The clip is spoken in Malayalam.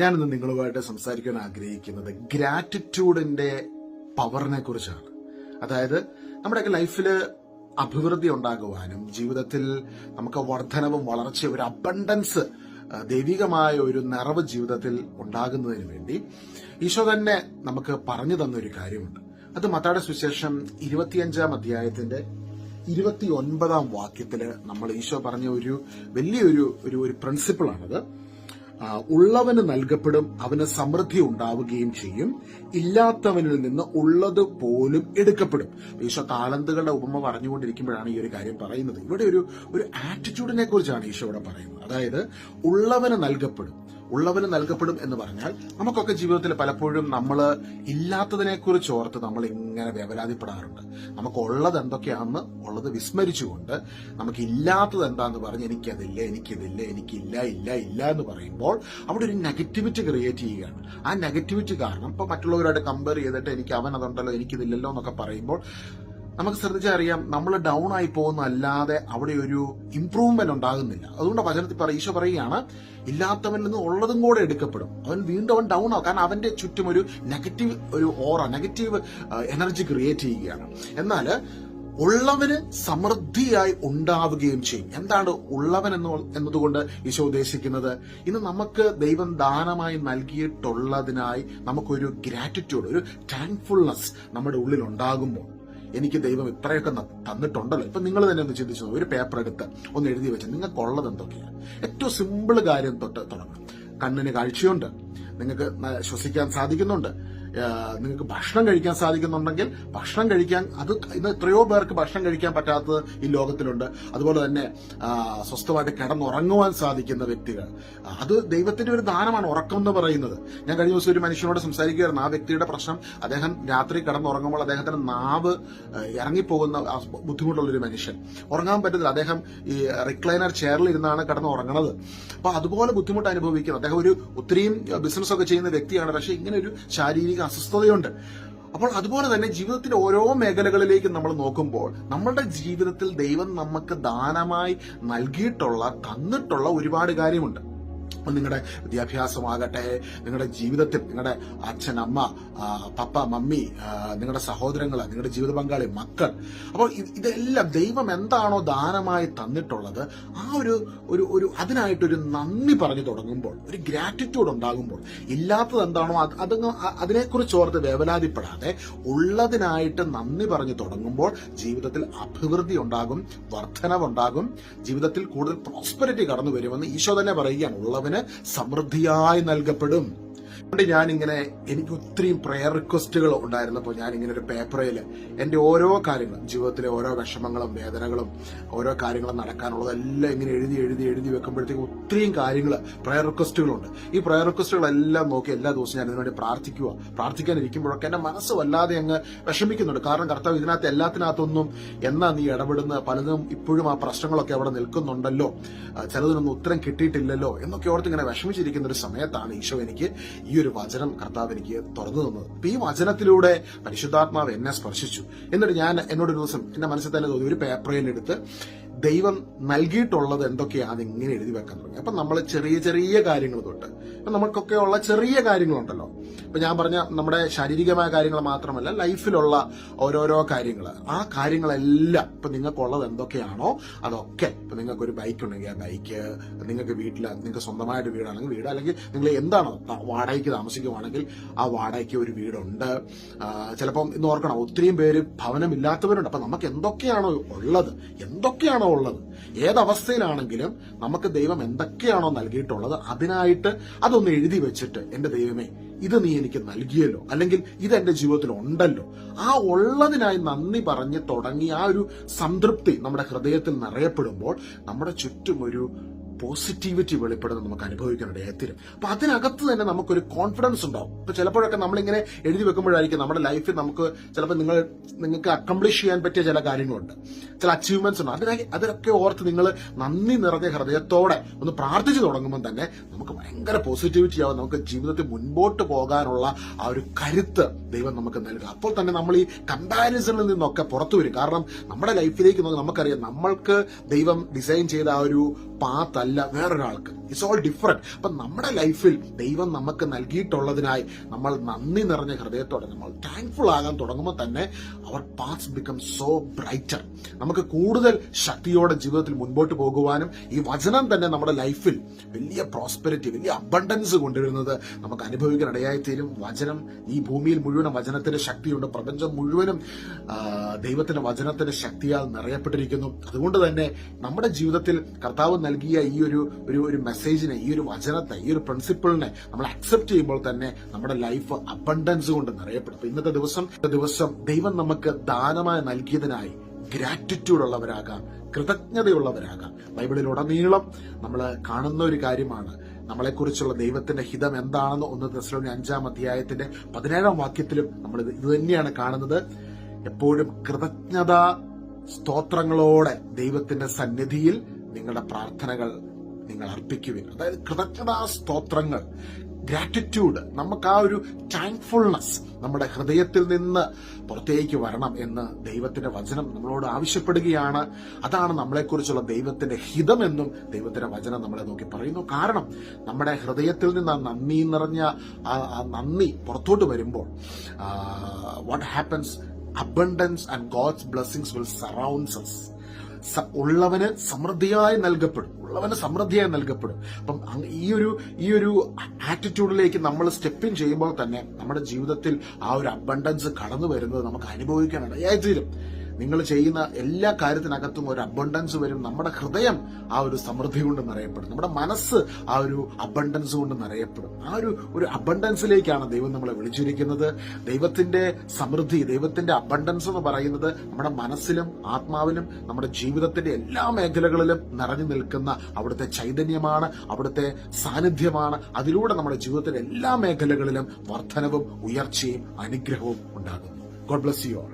ഞാനിന്ന് നിങ്ങളുമായിട്ട് സംസാരിക്കാൻ ആഗ്രഹിക്കുന്നത് ഗ്രാറ്റിറ്റ്യൂഡിന്റെ പവറിനെ കുറിച്ചാണ്. അതായത് നമ്മുടെയൊക്കെ ലൈഫിൽ അഭിവൃദ്ധി ഉണ്ടാകുവാനും ജീവിതത്തിൽ നമുക്ക് വർധനവും വളർച്ചയും ഒരു അബണ്ടൻസ് ദൈവികമായ ഒരു നിറവ് ജീവിതത്തിൽ ഉണ്ടാകുന്നതിന് വേണ്ടി ഈശോ തന്നെ നമുക്ക് പറഞ്ഞു തന്ന ഒരു കാര്യമുണ്ട്. അത് മത്താടെ സുശേഷം ഇരുപത്തിയഞ്ചാം അധ്യായത്തിന്റെ ഇരുപത്തി ഒൻപതാം വാക്യത്തിൽ നമ്മൾ ഈശോ പറഞ്ഞ ഒരു വലിയൊരു ഒരു ഒരു പ്രിൻസിപ്പിളാണത് ഉള്ളവന് നൽകപ്പെടും അവന് സമൃദ്ധി ഉണ്ടാവുകയും ചെയ്യും. ഇല്ലാത്തവനിൽ നിന്ന് ഉള്ളത് പോലും എടുക്കപ്പെടും. ഈശോ താലന്തുകളുടെ ഉപമ പറഞ്ഞുകൊണ്ടിരിക്കുമ്പോഴാണ് ഈ ഒരു കാര്യം പറയുന്നത്. ഇവിടെ ഒരു ഒരു ആറ്റിറ്റ്യൂഡിനെ കുറിച്ചാണ് ഈശോ ഇവിടെ പറയുന്നത്. അതായത് ഉള്ളവന് നൽകപ്പെടും ഉള്ളവന് നൽകപ്പെടും എന്ന് പറഞ്ഞാൽ നമുക്കൊക്കെ ജീവിതത്തിൽ പലപ്പോഴും നമ്മൾ ഇല്ലാത്തതിനെ കുറിച്ച് ഓർത്ത് നമ്മൾ ഇങ്ങനെ വേവലാതിപ്പെടാറുണ്ട് നമുക്ക് ഉള്ളത് എന്തൊക്കെയാണെന്ന് ഉള്ളത് വിസ്മരിച്ചുകൊണ്ട് നമുക്ക് ഇല്ലാത്തത് എന്താന്ന് പറഞ്ഞ് എനിക്കതില്ല എനിക്കിതില്ല എനിക്കില്ല ഇല്ല ഇല്ല എന്ന് പറയുമ്പോൾ അവിടെ ഒരു നെഗറ്റിവിറ്റി ക്രിയേറ്റ് ചെയ്യുകയാണ്. ആ നെഗറ്റിവിറ്റി കാരണം ഇപ്പൊ മറ്റുള്ളവരായിട്ട് കമ്പയർ ചെയ്തിട്ട് എനിക്ക് അവൻ അതുണ്ടല്ലോ എനിക്കിതില്ലല്ലോ എന്നൊക്കെ പറയുമ്പോൾ നമുക്ക് ശ്രദ്ധിച്ചറിയാം നമ്മൾ ഡൗൺ ആയി പോകുന്ന അല്ലാതെ അവിടെ ഒരു ഇംപ്രൂവ്മെന്റ് ഉണ്ടാകുന്നില്ല. അതുകൊണ്ട് വചനത്തിൽ പറ ഈശോ പറയുകയാണ് ഇല്ലാത്തവനിൽ നിന്ന് ഉള്ളതും കൂടെ എടുക്കപ്പെടും. അവൻ വീണ്ടും അവൻ ഡൗൺ ആവും. കാരണം അവന്റെ ചുറ്റും ഒരു നെഗറ്റീവ് ഒരു ഓറ നെഗറ്റീവ് എനർജി ക്രിയേറ്റ് ചെയ്യുകയാണ്. എന്നാൽ ഉള്ളവന് സമൃദ്ധിയായി ഉണ്ടാവുകയും ചെയ്യും. എന്താണ് ഉള്ളവൻ എന്ന് എന്നതുകൊണ്ട് ഈശോ ഉദ്ദേശിക്കുന്നത്? ഇന്ന് നമുക്ക് ദൈവം ദാനമായി നൽകിയിട്ടുള്ളതിനായി നമുക്കൊരു ഗ്രാറ്റിറ്റ്യൂഡ് ഒരു താങ്ക്ഫുൾനെസ് നമ്മുടെ ഉള്ളിൽ ഉണ്ടാകുമ്പോൾ എനിക്ക് ദൈവം ഇത്രയൊക്കെ തന്നിട്ടുണ്ടല്ലോ. ഇപ്പൊ നിങ്ങൾ തന്നെ ഒന്ന് ചിന്തിച്ചു ഒരു പേപ്പർ എടുത്ത് ഒന്ന് എഴുതി വെച്ച് നിങ്ങൾക്കുള്ളത് എന്തൊക്കെയാണ് ഏറ്റവും സിമ്പിൾ കാര്യം തൊട്ട് തുടങ്ങണം കണ്ണിന് കാഴ്ചയുണ്ട്. നിങ്ങൾക്ക് ശ്വസിക്കാൻ സാധിക്കുന്നുണ്ട്. നിങ്ങൾക്ക് ഭക്ഷണം കഴിക്കാൻ സാധിക്കുന്നുണ്ടെങ്കിൽ ഭക്ഷണം കഴിക്കാൻ അത് ഇന്ന് എത്രയോ പേർക്ക് ഭക്ഷണം കഴിക്കാൻ പറ്റാത്തത് ഈ ലോകത്തിലുണ്ട്. അതുപോലെ തന്നെ സ്വസ്ഥമായിട്ട് കിടന്നുറങ്ങുവാൻ സാധിക്കുന്ന വ്യക്തികൾ. അത് ദൈവത്തിന്റെ ഒരു ദാനമാണ് ഉറക്കം എന്ന് പറയുന്നത്. ഞാൻ കഴിഞ്ഞ ദിവസം ഒരു മനുഷ്യനോട് സംസാരിക്കുകയായിരുന്നു. ആ വ്യക്തിയുടെ പ്രശ്നം അദ്ദേഹം രാത്രി കിടന്നുറങ്ങുമ്പോൾ അദ്ദേഹത്തിന്റെ നാവ് ഇറങ്ങിപ്പോകുന്ന ബുദ്ധിമുട്ടുള്ള ഒരു മനുഷ്യൻ. ഉറങ്ങാൻ പറ്റത്തില്ല. അദ്ദേഹം ഈ റിക്ലൈനർ ചെയറിൽ ഇരുന്നാണ് കിടന്നുറങ്ങണത്. അപ്പൊ അതുപോലെ ബുദ്ധിമുട്ട് അനുഭവിക്കുന്നു. അദ്ദേഹം ഒരു ഒത്തിരിയും ബിസിനസ് ഒക്കെ ചെയ്യുന്ന വ്യക്തിയാണ്. പക്ഷെ ഇങ്ങനെ ഒരു ശാരീരിക അസ്വസ്ഥതയുണ്ട്. അപ്പോൾ അതുപോലെ തന്നെ ജീവിതത്തിന്റെ ഓരോ മേഖലകളിലേക്കും നമ്മൾ നോക്കുമ്പോൾ നമ്മളുടെ ജീവിതത്തിൽ ദൈവം നമുക്ക് ദാനമായി നൽകിയിട്ടുള്ള തന്നിട്ടുള്ള ഒരുപാട് കാര്യമുണ്ട്. നിങ്ങളുടെ വിദ്യാഭ്യാസമാകട്ടെ നിങ്ങളുടെ ജീവിതത്തിൽ നിങ്ങളുടെ അച്ഛൻ അമ്മ പപ്പ മമ്മി നിങ്ങളുടെ സഹോദരങ്ങൾ നിങ്ങളുടെ ജീവിത പങ്കാളി മക്കൾ. അപ്പോൾ ഇതെല്ലാം ദൈവം എന്താണോ ദാനമായി തന്നിട്ടുള്ളത് ആ ഒരു ഒരു ഒരു അതിനായിട്ടൊരു നന്ദി പറഞ്ഞു തുടങ്ങുമ്പോൾ ഒരു ഗ്രാറ്റിറ്റ്യൂഡ് ഉണ്ടാകുമ്പോൾ ഇല്ലാത്തത് എന്താണോ അത് അതിനെക്കുറിച്ച് ഓർത്ത് വേവലാതിപ്പെടാതെ ഉള്ളതിനായിട്ട് നന്ദി പറഞ്ഞു തുടങ്ങുമ്പോൾ ജീവിതത്തിൽ അഭിവൃദ്ധി ഉണ്ടാകും വർധനവുണ്ടാകും ജീവിതത്തിൽ കൂടുതൽ പ്രോസ്പെരിറ്റി കടന്നു വരുമെന്ന് ഈശോ തന്നെ പറയുകയാണ് ഉള്ളവന് സമൃദ്ധിയായി നൽകപ്പെടും. അതുകൊണ്ട് ഞാനിങ്ങനെ എനിക്ക് ഒത്തിരിയും പ്രെയർ റിക്വസ്റ്റുകൾ ഉണ്ടായിരുന്നപ്പോൾ ഞാൻ ഇങ്ങനെ ഒരു പേപ്പറിൽ എന്റെ ഓരോ കാര്യങ്ങളും ജീവിതത്തിലെ ഓരോ വിഷമങ്ങളും വേദനകളും ഓരോ കാര്യങ്ങളും നടക്കാനുള്ളതെല്ലാം ഇങ്ങനെ എഴുതി എഴുതി എഴുതി വെക്കുമ്പോഴത്തേക്കും ഒത്തിരിയും കാര്യങ്ങൾ പ്രയർ റിക്വസ്റ്റുകളുണ്ട് ഈ പ്രയർ റിക്വസ്റ്റുകളെല്ലാം നോക്കി എല്ലാ ദിവസവും ഞാൻ ഇതിനുവേണ്ടി പ്രാർത്ഥിക്കുക പ്രാർത്ഥിക്കാനിരിക്കുമ്പോഴൊക്കെ എന്റെ മനസ്സ് വല്ലാതെ അങ്ങ് വിഷമിക്കുന്നുണ്ട്. കാരണം കർത്താവ് ഇതിനകത്ത് എല്ലാത്തിനകത്തൊന്നും എന്നാ നീ ഇടപെടുന്ന പലതും ഇപ്പോഴും ആ പ്രശ്നങ്ങളൊക്കെ അവിടെ നിൽക്കുന്നുണ്ടല്ലോ. ചിലതിനൊന്നും ഉത്തരം കിട്ടിയിട്ടില്ലല്ലോ എന്നൊക്കെ ഓർത്ത് ഇങ്ങനെ വിഷമിച്ചിരിക്കുന്ന ഒരു സമയത്താണ് ഈശോ എനിക്ക് ഈ ഒരു വചനം കർത്താവ് എനിക്ക് തുറന്നു തന്നത്. അപ്പൊ ഈ വചനത്തിലൂടെ പരിശുദ്ധാത്മാവ് എന്നെ സ്പർശിച്ചു. എന്നിട്ട് ഞാൻ എന്നോട് ഒരു ദിവസം എന്റെ മനസ്സിൽ തന്നെ തോന്നി ഒരു പേപ്പറിൽ എടുത്ത് ദൈവം നൽകിയിട്ടുള്ളത് എന്തൊക്കെയാണ് ഇങ്ങനെ എഴുതി വെക്കാൻ തുടങ്ങി. അപ്പൊ നമ്മൾ ചെറിയ ചെറിയ കാര്യങ്ങൾ തൊട്ട് അപ്പൊ നമുക്കൊക്കെ ഉള്ള ചെറിയ കാര്യങ്ങളുണ്ടല്ലോ. ഇപ്പൊ ഞാൻ പറഞ്ഞ നമ്മുടെ ശാരീരികമായ കാര്യങ്ങൾ മാത്രമല്ല ലൈഫിലുള്ള ഓരോരോ കാര്യങ്ങൾ ആ കാര്യങ്ങളെല്ലാം ഇപ്പൊ നിങ്ങൾക്കുള്ളത് എന്തൊക്കെയാണോ അതൊക്കെ ഇപ്പൊ നിങ്ങൾക്ക് ഒരു ബൈക്ക് ഉണ്ടെങ്കിൽ ആ ബൈക്ക് നിങ്ങൾക്ക് വീട്ടിൽ നിങ്ങൾക്ക് സ്വന്തമായിട്ട് വീടാണെങ്കിൽ വീട് അല്ലെങ്കിൽ നിങ്ങൾ എന്താണോ വാടകയ്ക്ക് താമസിക്കുവാണെങ്കിൽ ആ വാടകയ്ക്ക് ഒരു വീടുണ്ട്. ചിലപ്പം ഇന്ന് ഓർക്കണം ഒത്തിരിയും പേര് ഭവനമില്ലാത്തവരുണ്ട്. അപ്പൊ നമുക്ക് എന്തൊക്കെയാണോ ഉള്ളത്? എന്തൊക്കെയാണോ ഉള്ളത്? ഏതവസ്ഥയിലാണെങ്കിലും നമുക്ക് ദൈവം എന്തൊക്കെയാണോ നൽകിയിട്ടുള്ളത് അതിനായിട്ട് അതൊന്ന് എഴുതി വെച്ചിട്ട് എന്റെ ദൈവമേ ഇത് നീ എനിക്ക് നൽകിയല്ലോ. അല്ലെങ്കിൽ ഇത് എന്റെ ജീവിതത്തിൽ ഉണ്ടല്ലോ. ആ ഉള്ളതിനായി നന്ദി പറഞ്ഞ് തുടങ്ങി ആ ഒരു സംതൃപ്തി നമ്മുടെ ഹൃദയത്തിൽ നിറയപ്പെടുമ്പോൾ നമ്മുടെ ചുറ്റും ഒരു പോസിറ്റിവിറ്റി വെളിപ്പെടുന്നത് നമുക്ക് അനുഭവിക്കാൻ അദ്ദേഹത്തിന് അപ്പൊ അതിനകത്ത് തന്നെ നമുക്കൊരു കോൺഫിഡൻസ് ഉണ്ടാവും. ഇപ്പൊ ചിലപ്പോഴൊക്കെ നമ്മളിങ്ങനെ എഴുതി വെക്കുമ്പോഴായിരിക്കും നമ്മുടെ ലൈഫിൽ നമുക്ക് ചിലപ്പോൾ നിങ്ങൾ നിങ്ങൾക്ക് അക്കംപ്ലിഷ് ചെയ്യാൻ പറ്റിയ ചില കാര്യങ്ങളുണ്ട്. ചില അച്ചീവ്മെന്റ്സ് ഉണ്ട്. അതിനെ അതിനൊക്കെ ഓർത്ത് നിങ്ങൾ നന്ദി നിറഞ്ഞ ഹൃദയത്തോടെ ഒന്ന് പ്രാർത്ഥിച്ചു തുടങ്ങുമ്പോൾ തന്നെ നമുക്ക് ഭയങ്കര പോസിറ്റിവിറ്റി ആവും. നമുക്ക് ജീവിതത്തിൽ മുൻപോട്ട് പോകാനുള്ള ആ ഒരു കരുത്ത് ദൈവം നമുക്ക് നൽകുക അപ്പോൾ തന്നെ നമ്മൾ ഈ കമ്പാരിസണിൽ നിന്നൊക്കെ പുറത്തു വരും. കാരണം നമ്മുടെ ലൈഫിലേക്ക് നമുക്കറിയാം നമ്മൾക്ക് ദൈവം ഡിസൈൻ ചെയ്ത ആ ഒരു പാത്ത് അല്ല വേറൊരാൾക്ക്. ഇറ്റ്സ് ഓൾ ഡിഫറെന്റ് അപ്പൊ നമ്മുടെ ലൈഫിൽ ദൈവം നമുക്ക് നൽകിയിട്ടുള്ളതിനായി നമ്മൾ നന്ദി നിറഞ്ഞ ഹൃദയത്തോടെ നമ്മൾ താങ്ക്ഫുൾ ആകാൻ തുടങ്ങുമ്പോൾ തന്നെ അവർ പാത്സ് ബിക്കം സോ ബ്രൈറ്റർ നമുക്ക് കൂടുതൽ ശക്തിയോടെ ജീവിതത്തിൽ മുൻപോട്ട് പോകുവാനും ഈ വചനം തന്നെ നമ്മുടെ ലൈഫിൽ വലിയ പ്രോസ്പെരിറ്റി വലിയ അബണ്ടൻസ് കൊണ്ടുവരുന്നത് നമുക്ക് അനുഭവിക്കാൻ ഇടയായിത്തീരും. വചനം ഈ ഭൂമിയിൽ മുഴുവനും വചനത്തിന്റെ ശക്തിയുണ്ട്. പ്രപഞ്ചം മുഴുവനും ദൈവത്തിന്റെ വചനത്തിന്റെ ശക്തിയാൽ നിറയപ്പെട്ടിരിക്കുന്നു. അതുകൊണ്ട് തന്നെ നമ്മുടെ ജീവിതത്തിൽ കർത്താവ് നൽകിയ ഈ ഒരു ഒരു ഒരു മെസ്സേജിനെ ഈ ഒരു വചനത്തെ ഈ ഒരു പ്രിൻസിപ്പിളിനെ നമ്മൾ അക്സെപ്റ്റ് ചെയ്യുമ്പോൾ തന്നെ നമ്മുടെ ലൈഫ് അബണ്ടൻസ് കൊണ്ട് നിറയപ്പെടും. ഇന്നത്തെ ദിവസം ദിവസം ദൈവം നമുക്ക് ദാനമായി നൽകിയതിനായി ഗ്രാറ്റിറ്റ്യൂഡ് ഉള്ളവരാകാം കൃതജ്ഞതയുള്ളവരാകാം. ബൈബിളിലുടനീളം നമ്മൾ കാണുന്ന ഒരു കാര്യമാണ്. നമ്മളെക്കുറിച്ചുള്ള ദൈവത്തിന്റെ ഹിതം എന്താണെന്ന് ഒന്ന് ദശലോ അഞ്ചാം അധ്യായത്തിന്റെ പതിനേഴാം വാക്യത്തിലും നമ്മൾ ഇത് തന്നെയാണ് കാണുന്നത്. എപ്പോഴും കൃതജ്ഞത സ്തോത്രങ്ങളോടെ ദൈവത്തിന്റെ സന്നിധിയിൽ നിങ്ങളുടെ പ്രാർത്ഥനകൾ നിങ്ങൾ അർപ്പിക്കുവിൻ. അതായത് കൃതജ്ഞതാ സ്തോത്രങ്ങൾ ഗ്രാറ്റിറ്റ്യൂഡ് നമുക്ക് ആ ഒരു താങ്ക്ഫുൾനെസ് നമ്മുടെ ഹൃദയത്തിൽ നിന്ന് പുറത്തേക്ക് വരണം എന്ന് ദൈവത്തിന്റെ വചനം നമ്മളോട് ആവശ്യപ്പെടുകയാണ്. അതാണ് നമ്മളെക്കുറിച്ചുള്ള ദൈവത്തിന്റെ ഹിതമെന്നും ദൈവത്തിന്റെ വചനം നമ്മളെ നോക്കി പറയുന്നു. കാരണം നമ്മുടെ ഹൃദയത്തിൽ നിന്ന് നന്ദി നിറഞ്ഞ നന്ദി പുറത്തോട്ട് വരുമ്പോൾ what happens abundance and God's blessings will surrounds ഉള്ളവന് സമൃദ്ധിയായി നൽകപ്പെടും. ഉള്ളവന് സമൃദ്ധിയായി നൽകപ്പെടും. അപ്പം ഈ ഒരു ഈ ഒരു ആറ്റിറ്റ്യൂഡിലേക്ക് നമ്മൾ സ്റ്റെപ്പിൻ ചെയ്യുമ്പോൾ തന്നെ നമ്മുടെ ജീവിതത്തിൽ ആ ഒരു അബണ്ടൻസ് കടന്നു വരുന്നത് നമുക്ക് അനുഭവിക്കാൻ ഇടയായിത്തീരും നിങ്ങൾ ചെയ്യുന്ന എല്ലാ കാര്യത്തിനകത്തും ഒരു അബണ്ടൻസ് വരും. നമ്മുടെ ഹൃദയം ആ ഒരു സമൃദ്ധി കൊണ്ട് നിറയപ്പെടും. നമ്മുടെ മനസ്സ് ആ ഒരു അബണ്ടൻസ് കൊണ്ട് നിറയപ്പെടും. ആ ഒരു ഒരു അബണ്ടൻസിലേക്കാണ് ദൈവം നമ്മളെ വിളിച്ചിരിക്കുന്നത്. ദൈവത്തിന്റെ സമൃദ്ധി ദൈവത്തിന്റെ അബണ്ടൻസ് എന്ന് പറയുന്നത് നമ്മുടെ മനസ്സിലും ആത്മാവിലും നമ്മുടെ ജീവിതത്തിന്റെ എല്ലാ മേഖലകളിലും നിറഞ്ഞു നിൽക്കുന്ന അവിടുത്തെ ചൈതന്യമാണ് അവിടുത്തെ സാന്നിധ്യമാണ്. അതിലൂടെ നമ്മുടെ ജീവിതത്തിലെ എല്ലാ മേഖലകളിലും വർധനവും ഉയർച്ചയും അനുഗ്രഹവും ഉണ്ടാകുന്നു. God bless you